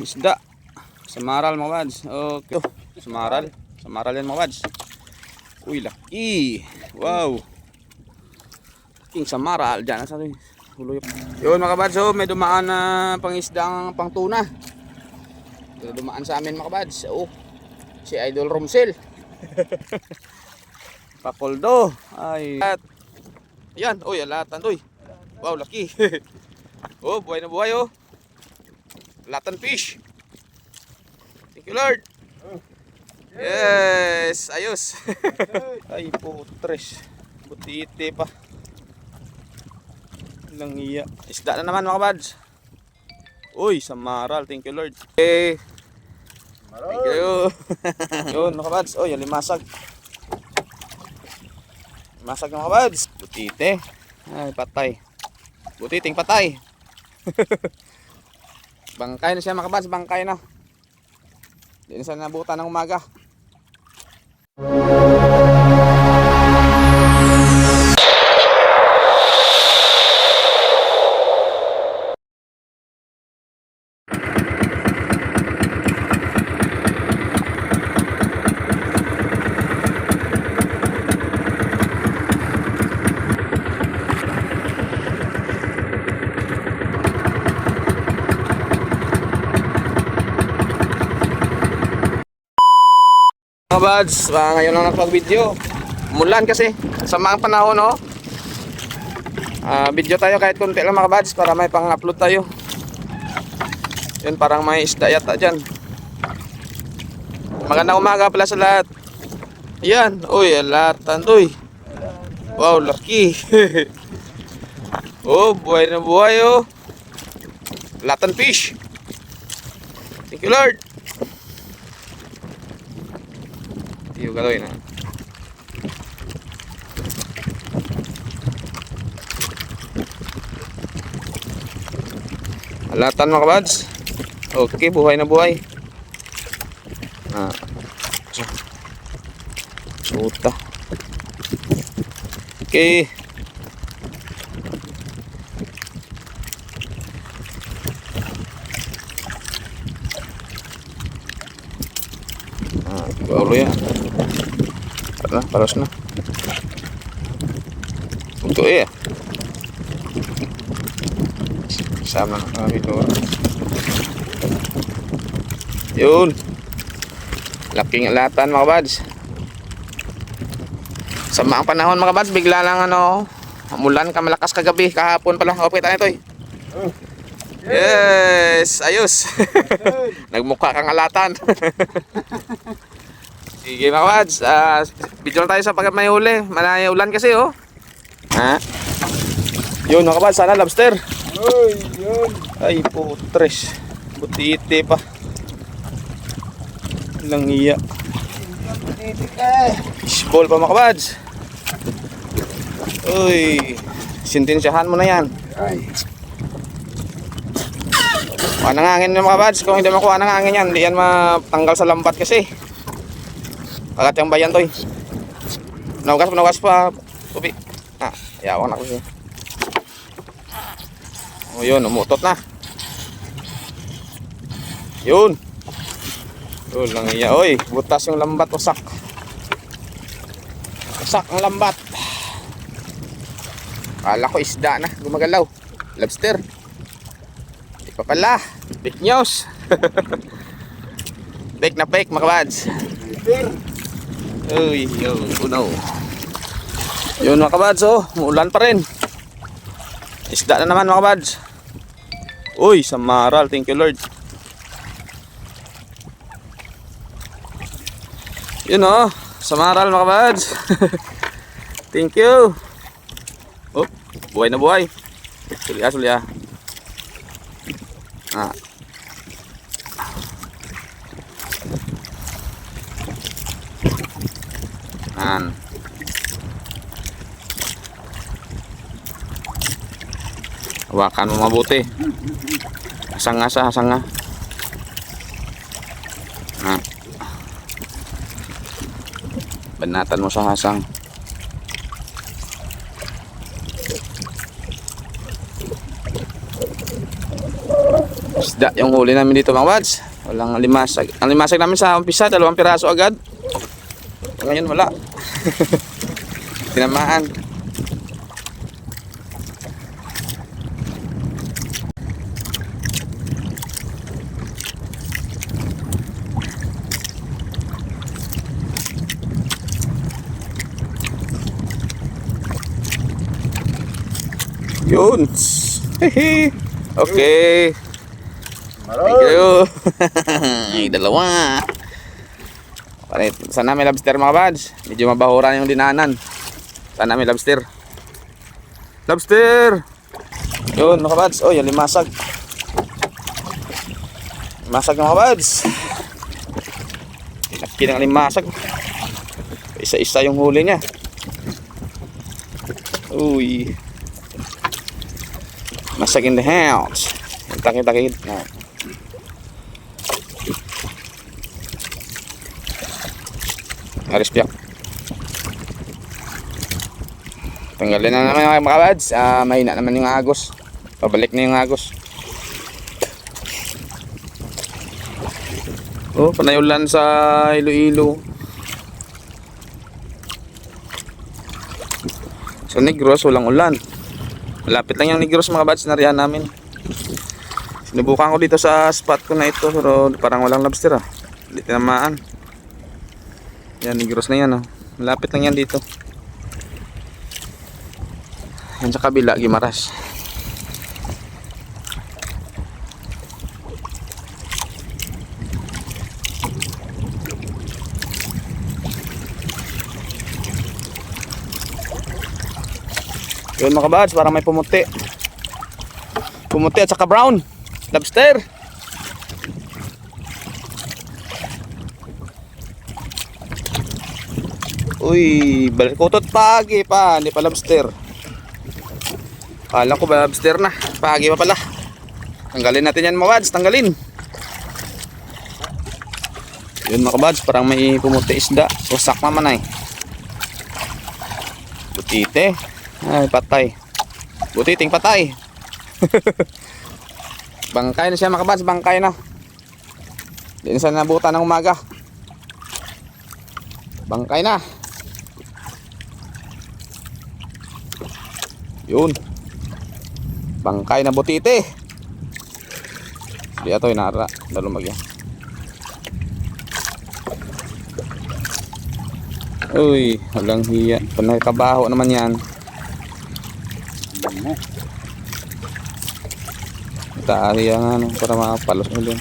isda. Samaral mga bads. Okay. Oh, Samaral. Samaral yan mga bads. Uy, laki. Wow. King samaral. Diyan na sa hulo. Yun mga bads. Oh, may dumaan na pangisdang pang tuna. May dumaan sa amin mga bads. Oh, si Idol Romsel. Pakoldo. Ay. At, yan. Uy, alatan. Uy. Wow, laki. oh, buhay na buhay oh. Latan fish. Thank you Lord. Yes, ayos. Ay, putres. Butite pa. Lang iya. Isda na naman mga bads. Uy, samaral. Thank you Lord. Eh. Thank you. Yun mga bads. Uy, limasag. Limasag ng mga bads. Butite. Ay, patay. Butiting patay. bangkay na siya mga bads. Bangkay na. Hindi na siya nabutan ng umaga. Mga buds, ah, ngayon lang nagpag-video. Mulan kasi. Sa mga panahon, no? Ah, video tayo kahit konti lang mga buds para may pang-upload tayo. Yun, parang may isda yata dyan. Magandang umaga pala sa lahat. Yan. Uy, alatan. Uy. Wow, laki. oh, buhay na buhay, oh. Latan fish. Thank you, Lord. Tiyo galoy na. Alatan mga kabads. Okay, buhay na buhay. Ah. Suta. Okay. Ah, paulo yan. Tara, paros na. Ito eh. Sama na kami ito. Yun. Laking latan mga bads. Sa mga panahon mga bads, bigla lang ano, mulan ka malakas kagabi, kahapon pala. Okay tayo ito eh. Yes, ayos. Nagmukha kang alatan. Sige mga bads, ah, video na tayo sa pag may huli. Malaya ulan kasi oh. Ha? Yun mga bads, sana lobster. Uy, yun. Ay putres. Butite pa. Lang iya. Fishball pa mga kabads. Uy. Sintensyahan mo na yan. Ay. Kuha ng hangin yung mga kabads. Kung hindi makuha ng hangin yan, hindi yan matanggal sa lambat kasi. Kagat yung bayan to eh. Naugas pa, naugas pa. Tubi. Ah, yawan ako siya. O yun, umutot na. Yun. Yun lang iya. Oy, butas yung lambat, wasak. Wasak ang lambat. Kala ko isda na, gumagalaw. Lobster. Di pa pala. Fake news. fake na fake, mga kabads. Beer. Uy, yo, unaw. Yun mga kabads, oh. Umulan pa rin. Isda na naman mga kabads. Uy, samaral. Thank you Lord. Yun oh. Samaral mga kabads. Thank you. Oh, buhay na buhay. Sulia, sulia. Ah. Yan. Hawakan mo mabuti. Hasang nga sa hasang nga. Banatan mo sa hasang. isda yung huli namin dito mga bads. Walang limasag. Ang limasag namin sa umpisa, dalawang piraso agad. Ngayon wala. Tinamaan. Yun. Okay. Thank you. Ay, dalawa. Palit. Sana may lobster mga bads. Medyo mabahuran yung dinanan. Sana may lobster. Lobster! Yun mga bads. Oh, yung limasag. Limasag mga bads. Laki ng limasag. Isa-isa yung huli niya. Uy. Masag in the house. Takit-takit. Oh. Aris piyak. Tanggalin na naman mga kabads. Ah, mahina naman yung agos. Pabalik na yung agos. Oh, panay ulan sa Iloilo. Sa Negros, walang ulan. Malapit lang yung Negros mga bads na riyan namin. Sinubukan ko dito sa spot ko na ito pero parang walang lobster ah. Hindi tinamaan. Yan, Negros na yan oh. Malapit lang yan dito. Yan sa kabila, Gimaras. Yun mga kabads, parang may pumuti. Pumuti at saka brown. Lobster. Uy, balikutot pagi pa, hindi pa lobster. Kala ko ba lobster na, pagi pa pala. Tanggalin natin yan mga bads, tanggalin. Yun mga bads, parang may pumuti isda. Wasak naman ay. Butite. Ay, patay. Butiting patay. bangkay na siya mga kabads, bangkay na. Hindi na nabutan ng umaga. Bangkay na. Yun. Bangkay na butite. Di ato inara, dalumag yan. Uy, walang hiya. Panay kabaho naman yan. Taari yan ano, para makapalos ulit.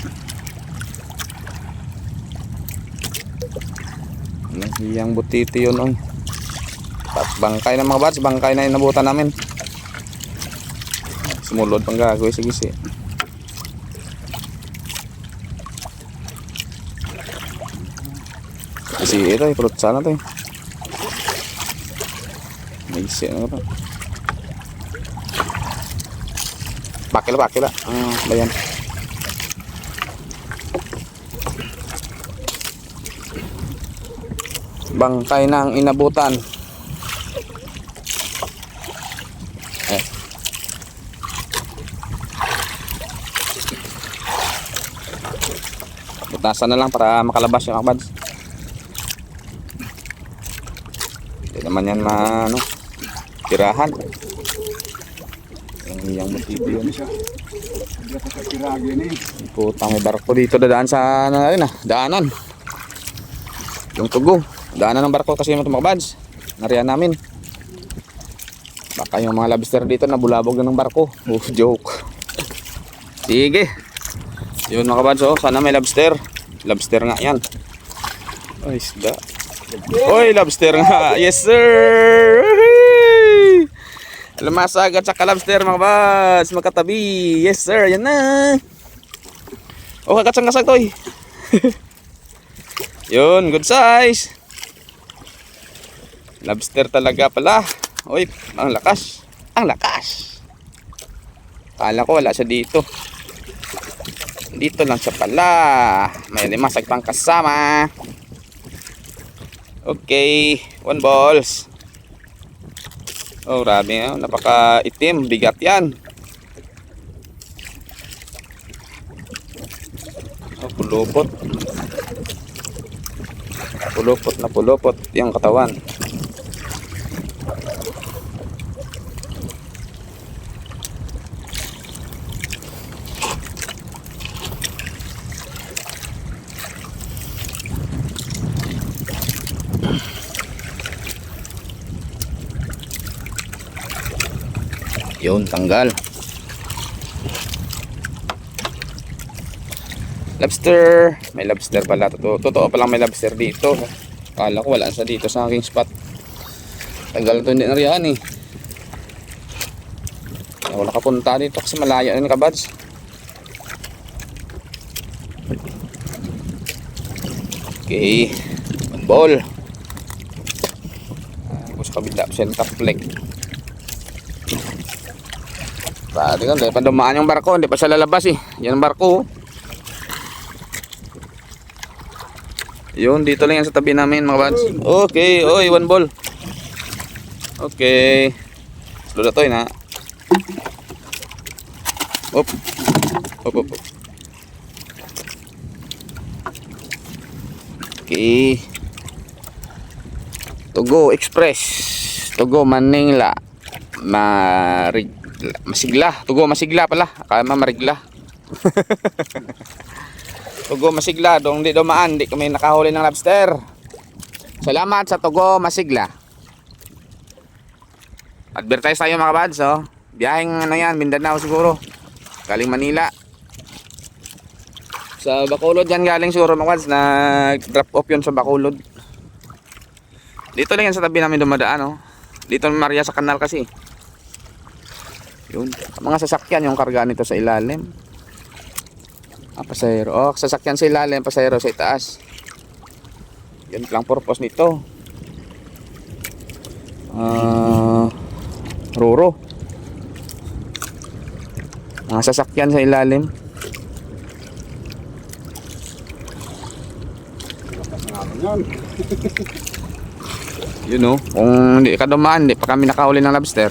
Walang hiyang butiti yun. Pat bangkay na mga bats, bangkay na yung nabutan namin. Sumulod pang gagawin, sige sige. Kasi ito, eh, kurot sana to eh. May isi na ito. Bakil, bakil ah. Ah, ba yan? Bangkay ng inabutan. Butasan na lang para makalabas yung akabads. Hindi naman yan ma, ano, tirahan. Yung hiyang motibo yun. Putang may barko dito dadaan sa ano na ah, daanan. Yung tugo. Daanan ng barko kasi yung mga bads. Nariyan namin. Baka yung mga lobster dito nabulabog na ng barko. Oh, joke. Sige. Yun mga bads oh, sana may lobster. Lobster nga yan. Ay, isda. Oy, lobster nga. Yes, sir. Lumasag at saka lobster mga bads. Magkatabi. Yes, sir. Yan na. Oh, kakatsang-kasag to eh. Yun, good size. Lobster talaga pala. Uy, ang lakas. Ang lakas. Kala ko wala siya dito. Dito lang siya pala. May limasag pang kasama. Okay, one balls. Oh, grabe. Oh. Napaka itim. Bigat yan. Oh, pulupot. Pulupot na pulupot yung katawan. Yun, tanggal. Lobster. May lobster pala. Totoo, totoo palang may lobster dito. Kala ko wala sa dito sa aking spot. Tagal to hindi nariyan eh. Ako nakapunta dito kasi malayo na yung kabads. Okay. One ball. Ako sa kabila. Center flag. Pati ka, hindi pa dumaan yung barko, hindi pa siya lalabas eh. Yan ang barko. oh. Yun, dito lang yan sa tabi namin mga bads. Okay, oy, one ball. Okay. Slow na to ha. Op. Op, op, op. Okay. Togo Express. Togo Manila. Marig masigla. Tugo masigla pala. Kaya mamarigla. Tugo masigla. Dong di dumaan. Di kami nakahuli ng lobster. Salamat sa Tugo masigla. Advertise tayo mga bads. Oh. Biyaheng ano yan. Mindanao siguro. Galing Manila. Sa Bacolod yan galing siguro mga bads. Nag-drop off yun sa Bacolod. Dito lang yan sa tabi namin dumadaan. Oh. Dito Maria sa kanal kasi. Yun. Mga sasakyan yung karga nito sa ilalim. Ah, pasahero. Oh, sasakyan sa ilalim, pasahero sa itaas. Yun lang purpose nito. Ah, ruro. Mga sasakyan sa ilalim. Yan. Yun oh. Kung hindi ka dumaan, hindi pa kami nakahuli ng lobster.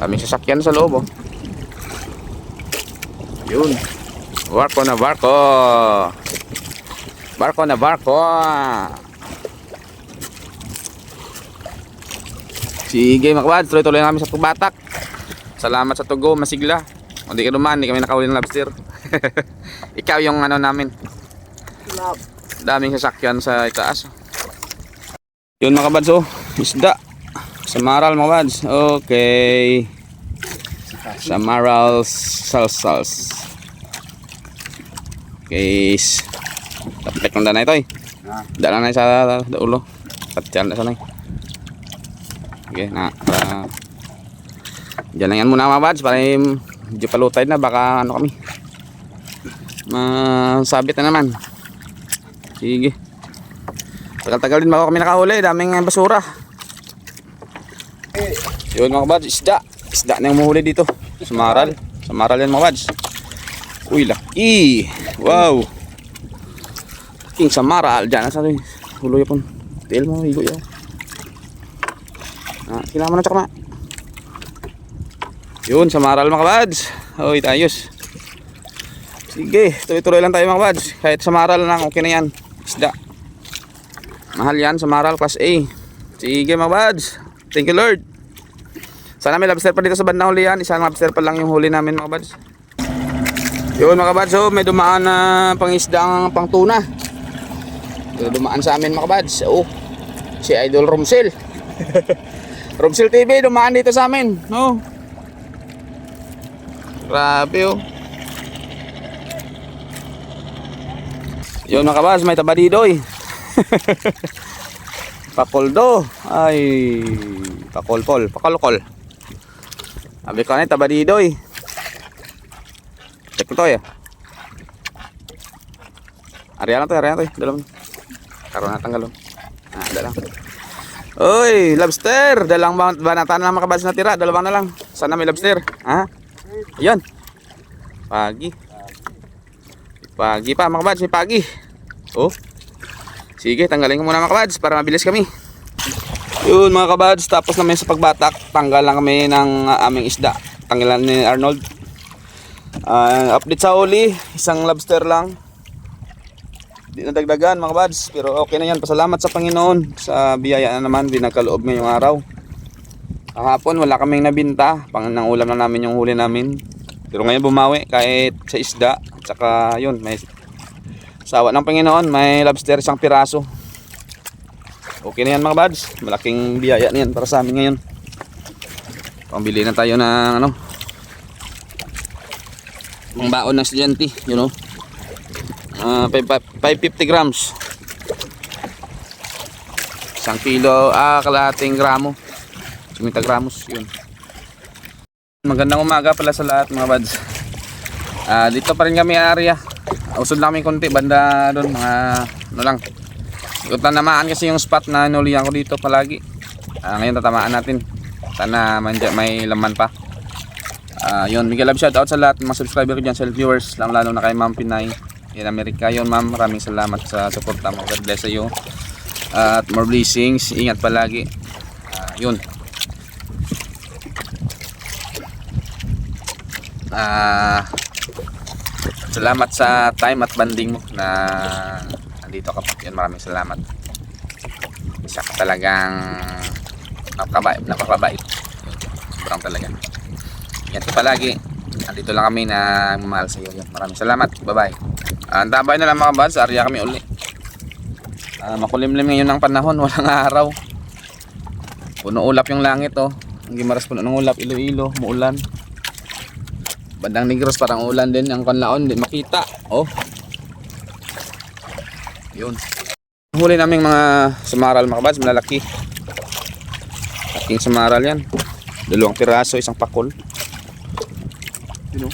Kami sasakyan sa loob oh. Yun. Barko na barko. Barko na barko. Sige makabad, tuloy-tuloy namin sa tubatak. Salamat sa tugo, masigla. Kung di ka dumaan, hindi kami nakahuli ng lobster. Ikaw yung ano namin. Daming sasakyan sa itaas. Yun mga kabads oh. Isda. Sa maral mga kabads. Okay. Sa maral salsals. Okay. Tapik ng danay to eh. Dala na sa ulo. Patyan na sanay. Okay, na para Diyan lang yan muna mga bads para medyo palutay na baka ano kami. Masabit na naman. Sige. Tagal-tagal din bago kami nakahuli, daming basura. Yun mga bads, isda. Isda na yung mahuli dito. Sa maral. Sa maral yan mga bads. Uy, laki. Wow. King sa maral. Diyan na sa huloy pon. Tail mo, higo yun. Ah, kailangan mo na tsaka Yun, sa maral mga kabads. Uy, tayos. Sige, tuloy-tuloy lang tayo mga kabads. Kahit sa maral lang, okay na yan. Isda. Mahal yan sa maral, class A. Sige mga kabads. Thank you Lord. Sana may lobster pa dito sa bandang huli yan. Isang lobster pa lang yung huli namin mga kabads. Yun mga kabads, oh, may dumaan na pangisdang pang tuna. Ito dumaan sa amin mga kabads. Oh, si Idol Romsel. Romsel TV dumaan dito sa amin. No. Grabe oh. Yun mga kabas, may tabadidoy. Pakoldo. Ay, pakolpol, pakolkol. Sabi ko na tabadidoy. Check to ya. Ariyan na to, ariyan na to. eh. Dalawang. Karoon na tanggalon. Ah, dalang. Uy, lobster. Dalang ba banata na mga kabas na tira. Dalawang na lang. Sana may lobster. Ha? Ayan. Pagi. Pagi pa mga kabads, pagi. Oh. Sige, tanggalin ko muna mga kabads para mabilis kami. Yun mga kabads, tapos namin sa pagbatak, tanggal lang kami ng ah, aming isda. Tanggalan ni Arnold. Ah, update sa uli, isang lobster lang. Di na dagdagan mga kabads, pero okay na yan. Pasalamat sa Panginoon sa biyaya na naman, dinagkaloob ngayong araw. Kahapon wala kaming nabinta, pang nang ulam na namin yung huli namin. Pero ngayon bumawi kahit sa isda, at saka yun, may sawa ng Panginoon, may lobster isang piraso. Okay na yan mga buds. Malaking biyaya na yan para sa amin ngayon. Pambili na tayo ng ano. Ang baon ng estudyante, you know. Ah, 550 grams. Isang kilo, ah, kalahating gramo. 50 gramos, yun. Magandang umaga pala sa lahat mga buds. Ah, dito pa rin kami area. Usod lang kami konti banda doon mga ano lang yung tanamaan kasi yung spot na inulihan ko dito palagi. Ah, ngayon tatamaan natin. Sana manja, may laman pa. Ah, yun, Miguel Love shout out sa lahat mga subscriber ko dyan, sa viewers, lalo lalo na kay Ma'am Pinay in America. Yun ma'am, maraming salamat sa suporta mo. God bless sa iyo. at more blessings. Ingat palagi. Ah, yun. Ah, salamat sa time at banding mo na nandito ka pa. Yan, maraming salamat. Isa ka talagang napakabait. napakabait. Sobrang talaga. Yan ka palagi. Nandito lang kami na mamahal sa iyo. Maraming salamat. Bye-bye. Uh, tabay na lang mga buds. Arya kami uli. Ah, makulimlim ngayon ng panahon. Walang araw. Puno ulap yung langit oh. Ang gimaras puno ng ulap. Ilo-ilo. Muulan. Bandang Negros parang ulan din. Ang kanlaon. Hindi makita. Oh. Yun. Huli naming mga sumaral mga buds, malalaki. Aking sumaral yan. Dalawang piraso, isang pakol. You know?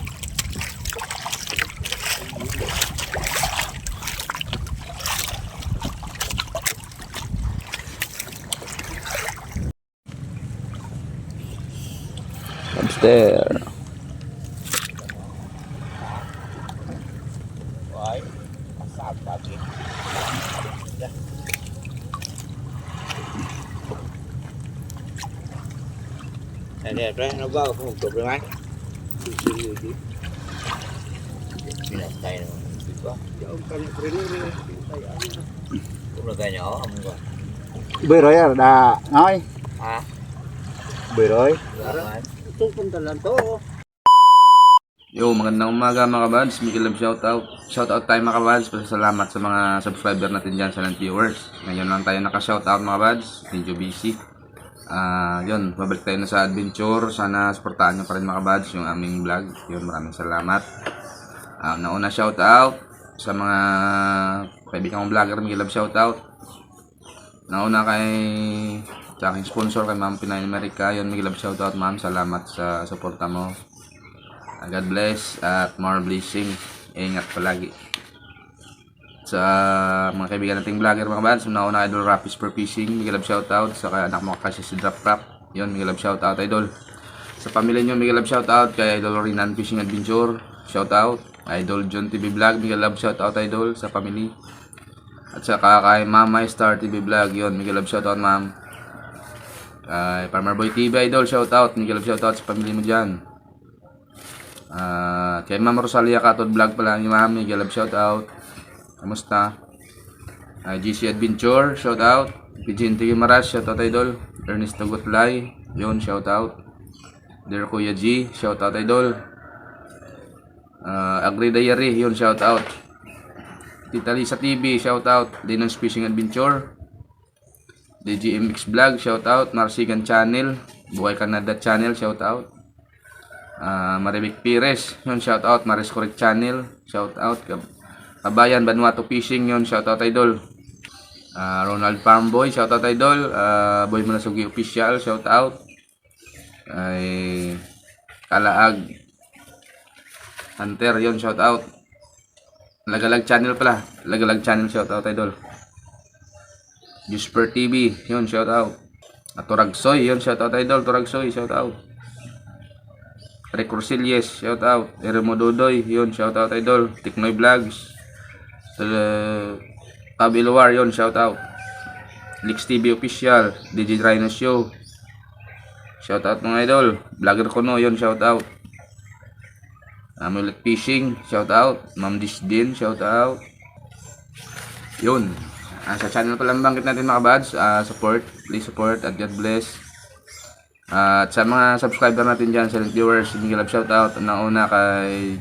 Lobster. Ini apa? Nak bawa pun untuk bermain. Pinatay naman. Diba? Kung naganya ako, amo ba? Beroy ya, ada ngoy. Ha? Beroy. Laman. Yo, magandang umaga mga kabads. Miguel Love shoutout. Shoutout tayo mga kabads. Pasalamat sa mga subscriber natin dyan sa viewers. Ngayon lang tayo naka-shoutout mga kabads. Medyo busy. Ah, yun, babalik tayo na sa adventure. Sana supportahan nyo pa rin mga kabads yung aming vlog. Yun, maraming salamat. Ah, nauna shoutout sa mga kaibigan kong vlogger. Miguel Love shoutout. Nauna kay sa aking sponsor kay Ma'am Pinay America. Yun, Miguel Love shoutout ma'am. Salamat sa suporta mo. Uh, God bless at more blessing. Ingat palagi. Sa mga kaibigan nating vlogger mga bands, una-una idol Rapis per Fishing, Miguel Love shoutout. Sa kay anak mo kasi si Drop Rap. Yun, Miguel Love shoutout idol. Sa pamilya nyo, Miguel Love shoutout. Kay Idol Rinan Fishing Adventure, shoutout. Idol John TV Vlog, Miguel Love shoutout idol sa family. At saka kay Mama Star TV Vlog, yun, Miguel Love shoutout ma'am. Kay Farmer Boy TV idol, shoutout. Miguel Love shoutout sa pamilya mo dyan. Ah, kay Ma'am Rosalia Katod Vlog pala ni Ma'am, Miguel Love shoutout. Kamusta? Ah, GC Adventure, shoutout. Pigeon TV Maras, shoutout idol. Ernest Gutlay, yun, shoutout. Dear Kuya G, shoutout idol. Ah, Agri Diary, yun, shoutout. Tita Lisa TV, shoutout. Dinon's Fishing Adventure. DGMX Vlog, shoutout. Marsigan Channel, Buhay Canada Channel, shoutout. Ah, Maribik Pires, yun, shoutout. Maris Correct Channel, shoutout. Kab- Kabayan Vanuatu Fishing, yun, shoutout idol. Ah, Ronald Farmboy, shoutout idol. Ah, Boy Manasugi Official, shoutout. Ay Kalaag Hunter, yun, shoutout. Lagalag channel pala. Lagalag channel, shoutout idol. Jusper TV, yun, shoutout. At Turagsoy, yun, shoutout idol. Turagsoy, shoutout. Rick Rosilles, shoutout. Eremo Dodoy, yun, shoutout idol. Tiknoy Vlogs. Uh, Kabiluwar, yun, shoutout. Lix TV Official, DJ Rhino Show. Shoutout mga idol. Vlogger ko no, yun shoutout. Amulet Fishing, shoutout. Ma'am Disdin, shoutout. Yun. Ah, sa channel pa lang bangkit natin mga bads. Ah, support, please support at God bless. Ah, at sa mga subscriber natin dyan, silent viewers, Miguel Love shoutout. Una-una kay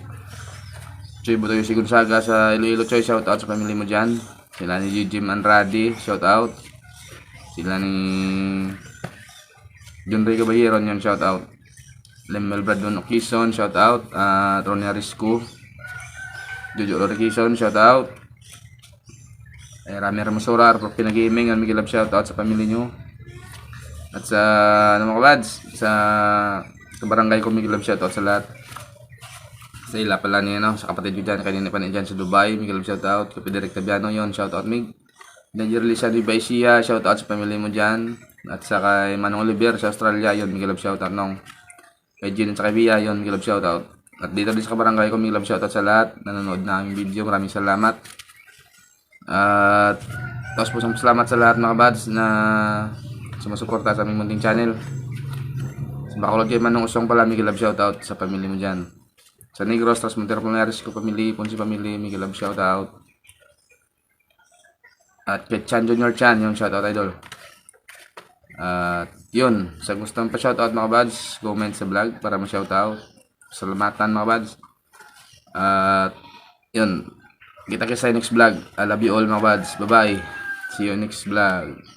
Choy Butoy si Gonzaga sa Iloilo Choy, shoutout sa pamilya mo dyan. Sila ni Jim Andrade, shoutout. Sila ni John Ray Caballero, yun, shoutout. Lemel Bradon Okison, shoutout. At Ronnie Arisco. Jojo Lorikison, shoutout. Eh, Rami Ramasora, Arpro Pinagaming, ang Miguel Love, shoutout sa pamilya nyo. At sa, ano mga kabads, sa, sa barangay ko, Miguel Love, shoutout sa lahat. Sa ila pala niya, no? Sa kapatid ko dyan, kanina pa dyan sa Dubai, Miguel Love, shoutout. Kapi Direk Tabiano, yun, shoutout Mig. Danger Lisa di Baisia, shoutout sa pamilya mo dyan. At sa kay Manong Oliver sa Australia, yun, Miguel Love, shoutout nung. Kay Jin sa kay Bia, yun, Miguel Love, shoutout. At dito din sa barangay ko, Miguel Love, shoutout sa lahat. Nanonood na aming video, maraming salamat. At tapos po salamat sa lahat mga bads na sumusuporta sa aming munting channel. Sa Bacolod kay Manong Usong pala, Miguel Love, shoutout sa pamilya mo dyan. Sa Negros, tapos Montero Pulnares ko pamilya, Ponce pamilya, Miguel Love, shoutout. At kay Chan Junior Chan, yung shoutout idol. At yun, sa gustong pa shoutout mga bads, comment sa vlog para ma-shoutout. Salamatan mga bads. At yun, kita kita sa next vlog. I love you all mga bads. Bye bye. See you next vlog.